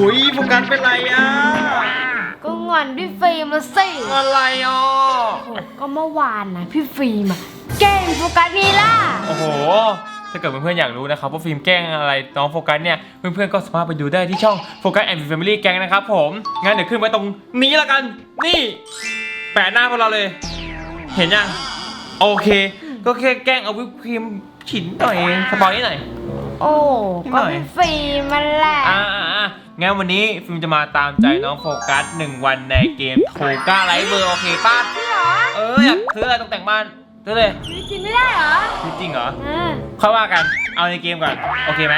หุยโฟกัสเป็นไรอะก็งอนพี่ฟิล์มละสิอะไรอะโอ้ก็เมื่อวานนะพี่ฟิล์มอะแกล้งโฟกัสนี่ล่ะ โอ้โห ถ้าเกิดเพื่อนๆอยากรู้นะครับว่าฟิล์มแกล้งอะไรน้องโฟกัสเนี่ยเพื่อนๆก็สามารถไปดูได้ที่ช่องโฟกัสแอนด์แฟมิลี่แกงนะครับผมงั้นเดี๋ยวขึ้นไว้ตรงนี้แล้วกันนี่ แปะหน้าพวกเราเลย เห็นยังโอเค ก็แค่แกล้งเอาวิปครีมฉินหน่อยเองสปอยนิดหน่อย โอ้นิดหก็น่อยพี่ฟิล์มมันแหละ อ่าอ่าอ่า งั้นวันนี้ฟิล์มจะมาตามใจน้องโฟกัสหนึ่งวันในเกมโทก้าไลท์เบอร์โอเคป่ะจริงเหรอเอออยากซื้ออะไรตกแต่งบ้านซื้อเลยกินไม่ได้เหรอจริงเหรออ่าค่อยว่ากันเอาในเกมก่อนโอเคไหม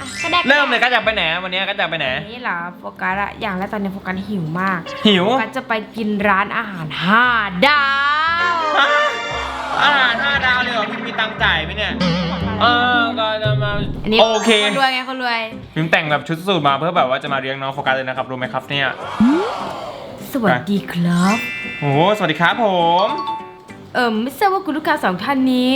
อะก็ได้เริ่มเลยก็จะไปไหนวันนี้ก็จะไปไหนนี่เหรอโฟกัสอะอย่างแรกตอนนี้โฟกัสหิวมากหิวโฟกัสจะไปกินร้านอาหารห้าดาว ฮะอาหารห้าดาวเลยเหรอพิมมีตังค์จ่ายไหมเนี่ย เออก็จะมาอันนี้โอเคคนรวยไงคนรวยพิมแต่งแบบชุดสูทมาเพื่อแบบว่าจะมาเลี้ยงน้องโฟกัสเลยนะครับรู้ไหมครับเนี่ย สวัสดีครับ โอ้โหสวัสดีครับผม เอิมไม่ทราบว่าคุณลูกค้าสองท่านนี้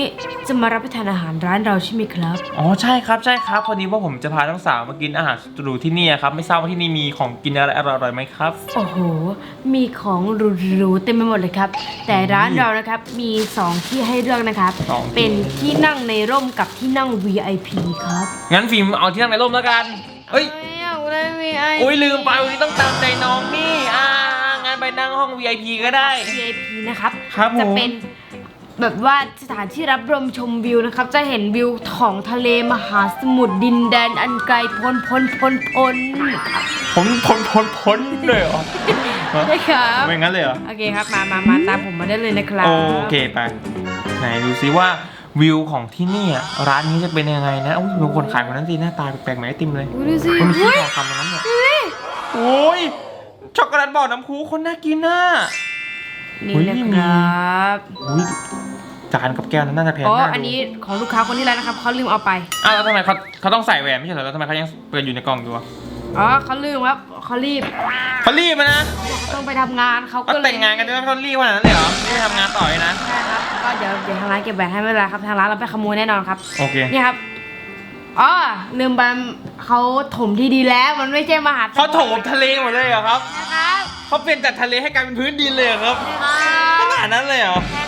จะมารับประทานอาหารร้านเราใช่ไหมครับ อ๋อใช่ครับใช่ครับพอดีว่าผมจะพาทั้งสาวมากินอาหารสตรูที่นี่ครับไม่ทราบว่าที่นี่มีของกินอะไรอร่อยๆไหมครับ โอ้โห มีของหรูๆเต็มไปหมดเลยครับ แต่ร้านเรานะครับมี2ที่ให้เลือกนะครับ สองที่ เป็นที่นั่งในร่มกับที่นั่ง VIP ครับงั้นฟิล์มเอาที่นั่งในร่มแล้วกันเอ้ยไม่อยากได้ VIP อุ้ยลืมไปวันนี้ต้องตามใจน้องนี่อ่างานไปนั่งห้อง VIP ก็ได้ VIP นะครับ ครับผม จะเป็น แบบว่าสถานที่รับลมชมวิวนะครับ จะเห็นวิวของทะเลมหาสมุทรดินแดนอันไกลพ้นพ้นพ้นพ้นครับผมพ้นพ้นพ้นเลยเหรอใช่ครับไม่งั้นเลยเหรอโอเคครับมามามาตามผมมาได้เลยนะครับโอเคไปไหนดูซิว่าวิวของที่นี่อะร้านนี้จะเป็นยังไงนะอุ้ยดูคนขายคนนั้นสิหน้าตาแปลกๆเหมือนไอติมเลยอุ๊ยดูสิมันมีที่อุ๊ยทองคำตรงนั้นเนี่ยโอ้ยช็อกโกแลตบ่อน้ำพุคนน่ากินน่ะนี่อุ๊ยนะครับอุ้ย จานกับแก้วนั้นน่าจะแพงอ๋อ มากอันนี้ของลูกค้าคนที่แล้วนะครับเขาลืมเอาไป อ้าวแล้วทำไมเขาเขาต้องใส่แหวนไม่ใช่เหรอแล้วทำไมเขายังเปิดอยู่ในกล่องอยู่อะอ๋อเขาลืมครับเขารีบเขารีบมานะเขาต้องไปทำงานเขาเขาก็เลยแต่งงานกันด้วยเขารีบขนาดนั้นเลยเหรอไม่ได้ทำงานต่อเลยนะ ใช่ครับ ก็เดี๋ยวเดี๋ยวทางร้านเก็บแหวนให้ไม่เป็นไรครับ ทางร้านเราไปขโมยแน่นอนครับ โอเค นี่ครับ อ๋อลืมไปเขาถมที่ดีแล้ว มันไม่ใช่มหาสมุทรเขาโถมทะเลหมดเลยเหรอครับ นะครับเขาเปลี่ยนจากทะเลให้กลายเป็นพื้นดินเลยเหรอครับใช่คขรับนาดนั้นเลยเหรอ ใช่ครับโอ้โห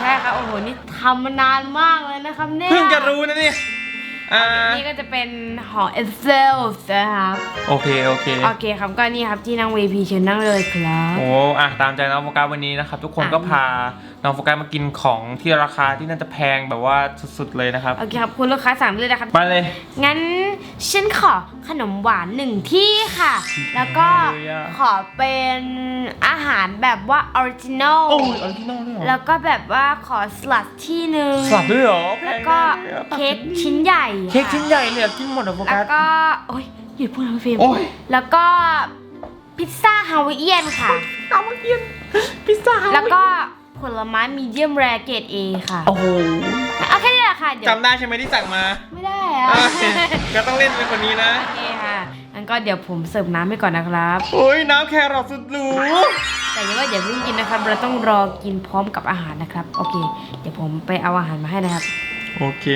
ใช่ครับโอ้โหนี่ทำมานานมากเลยนะครับเนี่ยเพิ่งจะรู้นะนี่อ่านี่ก็จะเป็นหอเอเซลนะครับโอเคโอเค โอเคครับก็นี่ครับที่นั่ง VP เชิญนั่งเลยครับ โอ้อะตามใจน้องโฟกัสวันนี้นะครับ ทุกคนอะก็พา น้องโฟกัสมากินของที่ราคาที่น่าจะแพงแบบว่าสุดๆเลยนะครับ โอเคครับคุณลูกค้าสั่งเลยนะครับ มาเลย งั้นฉันขอขนมหวานหนึ่งที่ค่ะ แล้วก็เลยอะ ขอเป็นอาหารแบบว่าออริจินอล โอ้ยออริจินอลด้วยเหรอแล้วก็แบบว่าขอสลัดที่หนึ่งสลัดด้วยเหรอแพแล้วงก็มากเลยอะเค้กชิ้นใหญ่เค้กะชิ้นใหญ่เลยอะกินหมดเหรอโฟแล้กัวสก็โอ้ยหยุดพูดนะพี่ฟิล์มโอ้ย แล้วก็พิซซ่าฮาวายเอียนค่ะ เอามากินพิซซ่าแล้วก็ ผลไม้มีเดียมแรเกรดเอค่ะ โอ้โหเอาแค่นี้แหละค่ะ เดี๋ยวจำได้ใช่ไหมที่สั่งมาไม่ได้อะเอ้ยก็ต้องเล่นเป็นคนนี้นะ โอเคค่ะงั้นก็เดี๋ยวผมเสิร์ฟน้ำให้ก่อนนะครับ โอ้ยน้ำแครอทสุดหรูแต่อยังว่าอย่าเพิ่งกินนะครับ เราต้องรอกินพร้อมกับอาหารนะครับ โอเค เดี๋ยวผมไปเอาอาหารมาให้นะครับ โอเค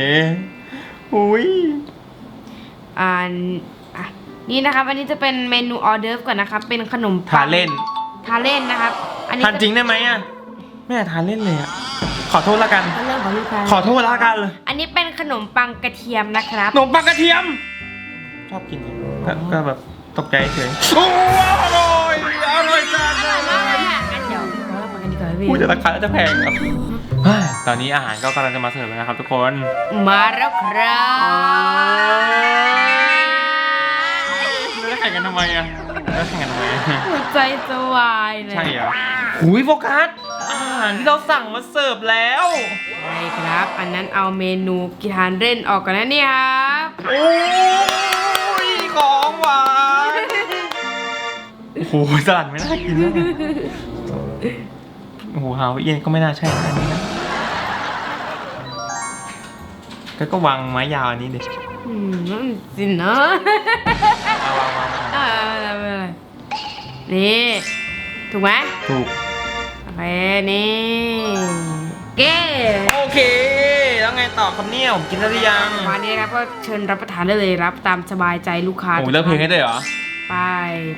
อุ้ยอ่าอะนี่นะครับ อันนี้จะเป็นเมนูออเดิร์ฟก่อนนะครับ เป็นขนมปังทานเล่น ทานเล่นนะครับ อันนี้ทานจริงได้ไหมอะ ไม่อยากทานเล่นเลยอะ ขอโทษละกันก็เรื่องของลูกค้าขอโทษละกันเลยอันนี้เป็นขนมปังกระเทียมนะครับ ขนมปังกระเทียม ชอบกินก็ก็แบบตกใจเฉยโอ้อร่อยอร่อยจังอร่อยมากเลยอะงั้นเดี๋ยวเราเริ่มกันดีกว่าพี่พูดจะราคาจะแพงครับเฮ้ยตอนนี้อาหารก็กำลังจะมาเสิร์ฟแล้วนะครับทุกคน มาแล้วครับแล้วแข่งกันทำไมอะแล้วแข่งกันทำไมอะหัวใจจะวายเลยใช่เหรอหุยโฟกัสอาหารที่เราสั่งมาเสิร์ฟแล้ว ใช่ครับ อันนั้นเอาเมนูกีทานเล่นออกก่อนนะเนี่ยครับโอ้ยของหวานโอ้โหสลัดไม่น่ากินเลยโอ้โหฮาวายเอียนก็ไม่น่าใช่นะอันนี้นะก็ก็วางไม้ยาวอันนี้ดิอืมนั่นสินะเอาวางวางวางอ่าไม่เป็นไรไม่เป็นไรนี่ ถูกไหมถูกโอ เคนี่เก้โอเค แล้วไงต่อครับเนี่ยผมกินได้หรือยังมานี้นะครับก็เชิญรับประทานได้เลยรับตามสบายใจลูกค้าโอ้เลือกเพลงให้ด้วยเหรอไป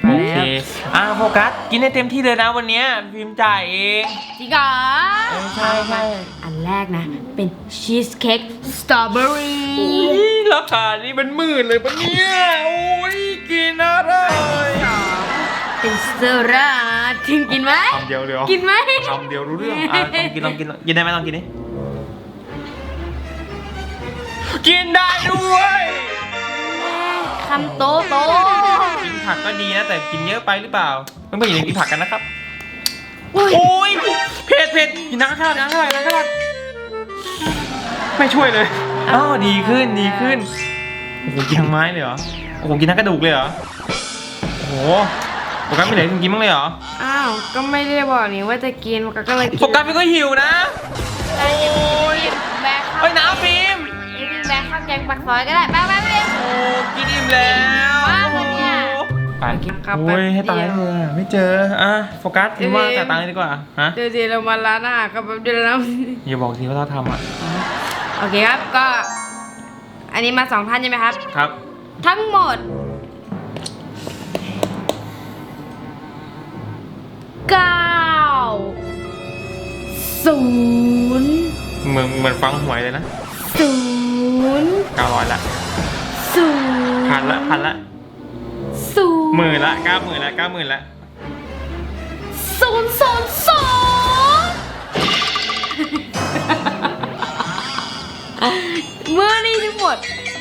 ไปโอแล้เควอะโฟกัสกินให้เต็มที่เลยนะวันเนี้ยฟิล์มจ่ายเองจริงเหรอเออใช่ใช่อันแรกนะ เป็นชีสเค้กสตรอเบอรี่อุ๊ยราคานี่เป็นหมื่นเลยปะเนี่ยโอ้ยกินอะไร เป็นสเตอร่าถึงกินไหมคำเดียวเลยเหรอกินไหมคำเดียวรู้เรื่องอะลองกินลองกินลองกินได้ไหมลองกินดิกินได้ด้วยคำโตโตกินผักก็ดีนะแต่กินเยอะไปหรือเปล่าเพื่อนๆอย่าลืมกินผักกันนะครับอุ้ยโอ้ยเผ็ดเผ็ดกินน้ำข้าวน้ำข้าวน้ำข้าวไม่ช่วยเลยอ้าวดีขึ้นดีขึ้นโอ้โหกินทั้งไม้เลยเหรอโอ้โหกินทั้งกระดูกเลยเหรอโอ้โหโฟ กัสไม่ไหนถึงกินบ้างเลยเหรอ อ้าว ก็ไม่ได้บอกนี่ว่าจะกินมันก็เลยกินโฟกัสไม่ก็หิวนะโอ้ยแบกข้าวเฮ้ยน้ำฟิล์มไอ้ฟิล์มแบกข้าวแกงปักซอยก็ได้ไปไปไป โอ้กินอิ่มแล้วว่างเลยเนี่ย ไปครับโอ้ยแป๊บให้ตายเดียวเลยอะไม่เจอ อะโฟกัสพิมพ์ว่าเอ้ยจ่ายตังค์เลยดีกว่า ฮะ เดี๋ยวสิเรามาร้านอาหารกันแป๊บเดียวนะอย่าบอกทีว่าเราทำอะ โอเคครับก็ อันนี้มาสองท่านใช่ไหมครับ ครับ ทั้งหมด เก้าศูนย์เหมือนเหมือนฟังหวยเลยนะศูนย์เก้าร้อยละศูนย์พันละพันละศูนย์หมื่นละเก้าหมื่นละเก้าหมื่นละศูนย์ศูนย์สองเมื่อนี้ทั้งหมด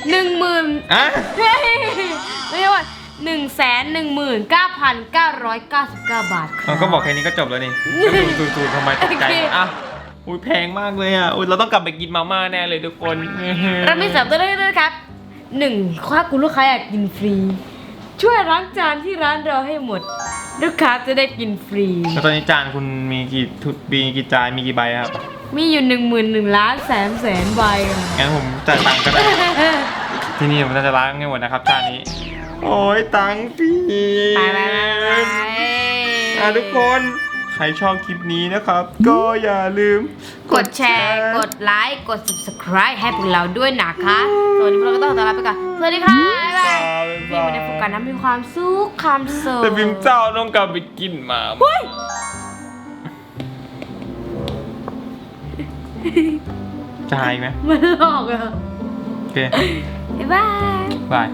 หนึ่งหมื่นอะเฮ้ยไม่ใช่ว่า หนึ่งแสนหนึ่งหมื่นเก้าพันเก้าร้อยเก้าสิบเก้าบาทครัเราก็บอกแค่นี้ก็จบแล้วนี่ก็ดูดูดูทำไมตกใจโอเค อะอุ้ยแพงมากเลยอะอุ้ยเราต้องกลับไปกินมาม่าแน่เลยทุกคนเรามีเสริมตัวเลือกด้วยนะครับหนึ่งถ้าคุณลูกค้าอยากกินฟรี ช่วยล้างจานที่ร้านเราให้หมด ลูกค้าจะได้กินฟรี แล้วตอนนี้จานคุณมีกี่ทุมีกี่จานมีกี่ใบครับมีอยู่หนึ่งหมื่นหนึ่งล้านแสนแสนใบอะงั้นผมจ่ายตังค์ก็ได้ ที่นี่ผมน่าจะล้างให้หมดนะครับจานนี้ โอ้ยตังค์พี่ไปไปไปไปอะทุกคน ใครชอบคลิปนี้นะครับ ก็อย่าลืมกดแชร์ กดไลค์ กด subscribe ให้พวกเราด้วยนะคะสวัสดีพวกเราก็ต้องขอตัวลาไปก่อน สวัสดีค่ะบ๊ายบายพี่ไม่ได้โฟกัสนะมีความสุขความสุขแต่พิมพ์เจ้าต้องกลับไปกินมาจ่ายไหมมันหลอกอะโอเค บ๊ายบาย บาย